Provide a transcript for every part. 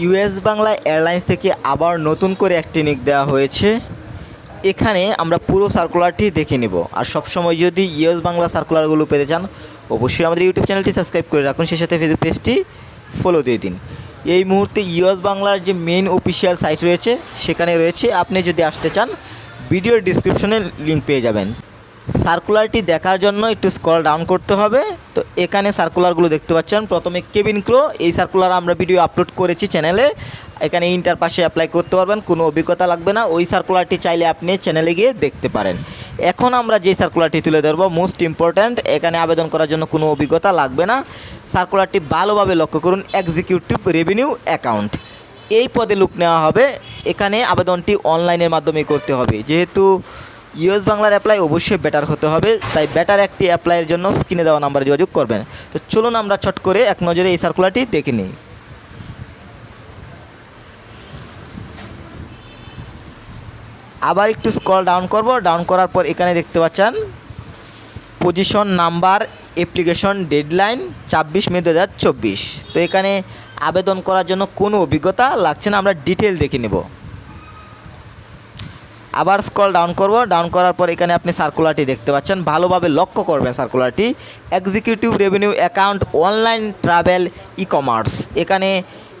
US Bangla airlines থেকে আবার নতুন করে একটি নিক দেওয়া হয়েছে। এখানে আমরা পুরো সার্কুলারটি দেখে নেব। আর সবসময় যদি ইউএস বাংলা সার্কুলারগুলো পেতে চান, অবশ্যই আমাদের ইউটিউব চ্যানেলটি সাবস্ক্রাইব করে রাখুন। সেই সাথে ফেসবুক পেজটি ফলো দিয়ে দিন। এই মুহূর্তে ইউএস বাংলার যে মেন অফিসিয়াল সাইট রয়েছে, সেখানে রয়েছে। আপনি যদি আসতে চান ভিডিওর ডিসক্রিপশনে লিঙ্ক পেয়ে যাবেন। সার্কুলারটি দেখার জন্য একটু স্ক্রল ডাউন করতে হবে। তো এখানে সার্কুলারগুলো দেখতে পাচ্ছেন। প্রথমে কেবিন ক্রো এই সার্কুলার আমরা ভিডিও আপলোড করেছি চ্যানেলে এখানে ইন্টার পাশে অ্যাপ্লাই করতে পারবেন, কোনো অভিজ্ঞতা লাগবে না। ওই সার্কুলারটি চাইলে আপনি চ্যানেলে গিয়ে দেখতে পারেন। এখন আমরা যে সার্কুলারটি তুলে ধরবো মোস্ট ইম্পর্ট্যান্ট এখানে আবেদন করার জন্য কোনো অভিজ্ঞতা লাগবে না। সার্কুলারটি ভালোভাবে লক্ষ্য করুন এক্সিকিউটিভ রেভিনিউ অ্যাকাউন্ট এই পদে লুক নেওয়া হবে। এখানে আবেদনটি অনলাইনের মাধ্যমে করতে হবে। যেহেতু ইউএস বাংলার অ্যাপ্লাই অবশ্যই বেটার হতে হবে, তাই বেটার একটি অ্যাপ্লাইয়ের জন্য স্ক্রিনে দেওয়া নাম্বারে যোগাযোগ করবেন। তো চলুন আমরা ছট করে এক নজরে এই সার্কুলারটি দেখে নিই। আবার একটু স্ক্রল ডাউন করব ডাউন করার পর এখানে দেখতে পাচ্ছেন পজিশন নাম্বার অ্যাপ্লিকেশন ডেডলাইন ছাব্বিশ মে দু হাজার চব্বিশ। তো এখানে আবেদন করার জন্য কোনো অভিজ্ঞতা লাগছে না, আমরা ডিটেল দেখে নেব। আবার স্ক্রল ডাউন করব। ডাউন করার পর এখানে আপনি সার্কুলারটি দেখতে পাচ্ছেন। ভালোভাবে লক্ষ্য করবেন সার্কুলারটি executive revenue account online travel e commerce এখানে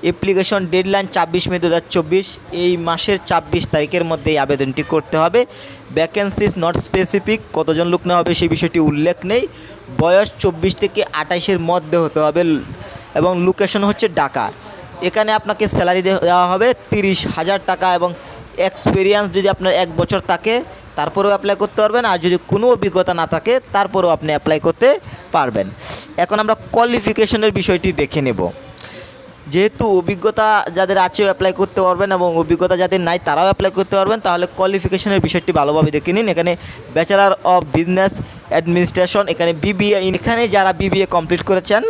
অ্যাপ্লিকেশন ডেডলাইন ছাব্বিশ মে দু হাজার চব্বিশ। এই মাসের ছাব্বিশ তারিখের মধ্যে এই আবেদনটি করতে হবে। ভ্যাকেন্সিস নট স্পেসিফিক কতজন লোক নেওয়া হবে সেই বিষয়টি উল্লেখ নেই। বয়স চব্বিশ থেকে আঠাইশের মধ্যে হতে হবে। এবং লোকেশন হচ্ছে ঢাকা। এখানে আপনাকে স্যালারি দেওয়া হবে তিরিশ হাজার টাকা এবং এক্সপিরিয়েন্স যদি আপনার এক বছর থাকে, তারপরেও অ্যাপ্লাই করতে পারবেন। আর যদি কোনো অভিজ্ঞতা না থাকে, তারপরেও আপনি অ্যাপ্লাই করতে পারবেন। এখন আমরা কোয়ালিফিকেশনের বিষয়টি দেখে নেব। যেহেতু অভিজ্ঞতা যাদের আছে অ্যাপ্লাই করতে পারবেন এবং অভিজ্ঞতা যাদের নাই, তারাও অ্যাপ্লাই করতে পারবেন, তাহলে কোয়ালিফিকেশনের বিষয়টি ভালোভাবে দেখে নিন। এখানে ব্যাচেলার অফ বিজনেস অ্যাডমিনিস্ট্রেশন এখানে বিবিএ এখানে যারা বিবিএ কমপ্লিট করেছেন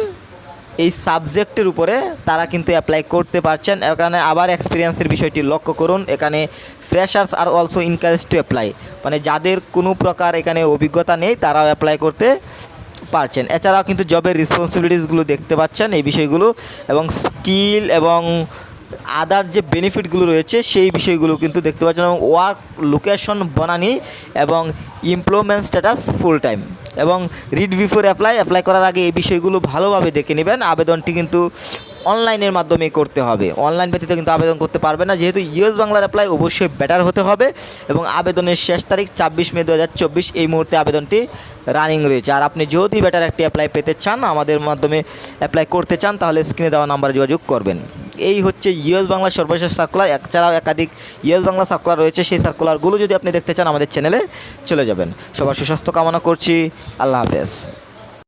এই সাবজেক্টের উপরে তারা কিন্তু অ্যাপ্লাই করতে পারছেন। এখানে আবার এক্সপিরিয়েন্সের বিষয়টি লক্ষ্য করুন। এখানে freshers are also encourage to apply মানে যাদের কোনো প্রকার এখানে অভিজ্ঞতা নেই, তারাও অ্যাপ্লাই করতে পারছেন। এছাড়াও কিন্তু জবের রেসপন্সিবিলিটিসগুলো দেখতে পাচ্ছেন এই বিষয়গুলো এবং স্কিল এবং আদার যে বেনিফিটগুলো রয়েছে, সেই বিষয়গুলো কিন্তু দেখতে পাচ্ছেন। এবং ওয়ার্ক লোকেশন বনানি এবং এমপ্লয়মেন্ট স্ট্যাটাস ফুল টাইম এবং রিড বিফোর অ্যাপ্লাই অ্যাপ্লাই করার আগে এই বিষয়গুলো ভালোভাবে দেখে নেবেন। আবেদনটি কিন্তু অনলাইনের মাধ্যমে করতে হবে। অনলাইন ব্যতীত কিন্তু আবেদন করতে পারবে না। যেহেতু ইউএস বাংলার অ্যাপ্লাই অবশ্যই বেটার হতে হবে এবং আবেদনের শেষ তারিখ ছাব্বিশ মে দু হাজার চব্বিশ। এই মুহূর্তে আবেদনটি রানিং রয়েছে। আর আপনি যদি বেটার একটি অ্যাপ্লাই পেতে চান, আমাদের মাধ্যমে অ্যাপ্লাই করতে চান, তাহলে স্ক্রিনে দেওয়া নাম্বারে যোগাযোগ করবেন। এই হচ্ছে ইউএস বাংলার সর্বশেষ সার্কুলার এছাড়াও একাধিক ইউএস বাংলা সার্কুলার রয়েছে। সেই সার্কুলারগুলো যদি আপনি দেখতে চান আমাদের চ্যানেলে চলে যাবেন। সবার সুস্বাস্থ্য কামনা করছি। আল্লাহ হাফেজ।